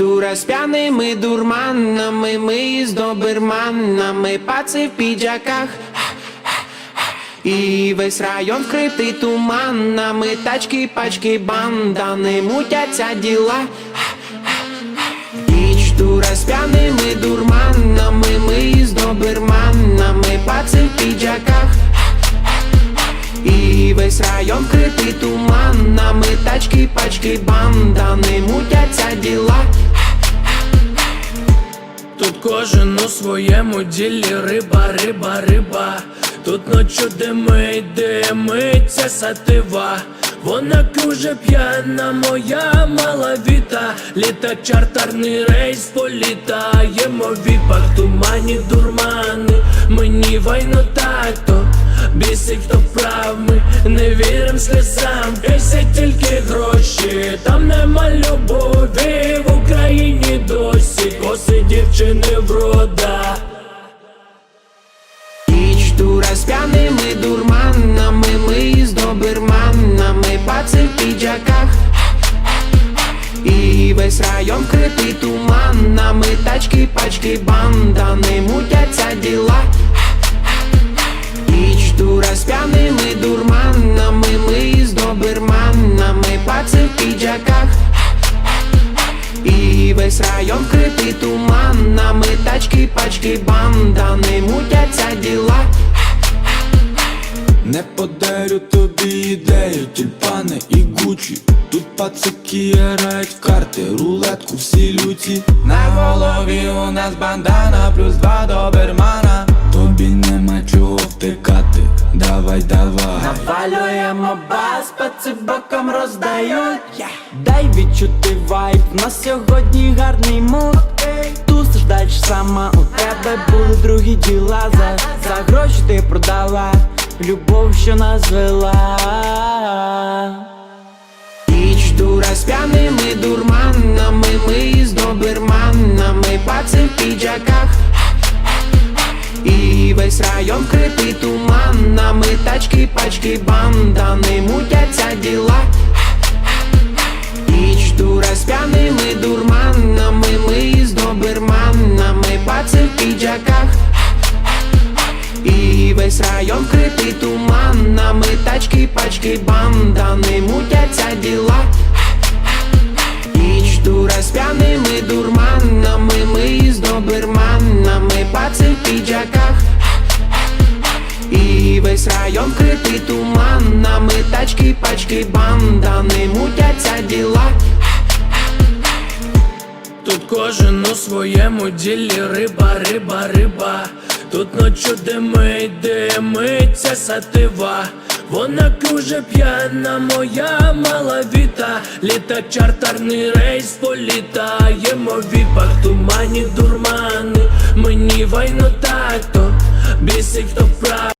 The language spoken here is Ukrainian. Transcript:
дура з п'яними дурманами, ми з доберманами, паци в піджаках. І весь район вкритий туманами, тачки, пачки, бандани, мутяться діла. Ніч дура з п'яними дурманами, весь район вкритий туманами, тачки, пачки, бандани, мутяться діла. Тут кожен у своєму ділі риба, риба, риба. Тут ночу димить, димиться сатива. Вона куже п'яна, моя мала віта. Літак чартерний рейс політаємо в віпах, тумані дурмани. Мені вайно так-то Бісить, хто не вірим сльозам Бісять тільки гроші, там нема любові в Україні досі коси дівчини врода Ніч дура з п'яними дурманами, ми з доберманами, паци в піджаках. І весь район вкритий туманами, тачки, пачки, бандани, мутяться діла. Паци в піджаках. І весь район вкритий туманами, тачки, пачки, бандани, мутяться діла. Не подарю тобі ідею, тюльпани і гучі Тут пацики грають в карти, рулетку всі люті На голові у нас бандана, плюс два добермана давай, давай. Навалюємо бас, паци боком роздають. Дай відчути вайб, на сьогодні гарний муд Тусиш дальше сама, у тебе були другі діла. За, за гроші ти продала любов, що нас звела Ніч дура з п'яними дурманами, ми з доберманами, паци в піджаках. І весь район вкритий туманами, тачки, пачки, бандани, мутяться діла. Ніч дура з п'яними дурманами, ми з доберманами, паци в піджаках. І весь район вкритий туманами, тачки, пачки, бандани, мутяться діла. Ніч дура з п'яними дурманами, ми з доберманами, паци в піджаках. Весь район вкритий туманами, тачки, пачки, бандани, мутяться діла. Тут кожен у своєму ділі риба, риба, риба. Тут ночу димить, димиться сатива. Вона куже п'яна, моя мала віта. Літак чартерний рейс політаємо в віпах, тумані дурмани. Мені вайно так-то бісить, хто прав.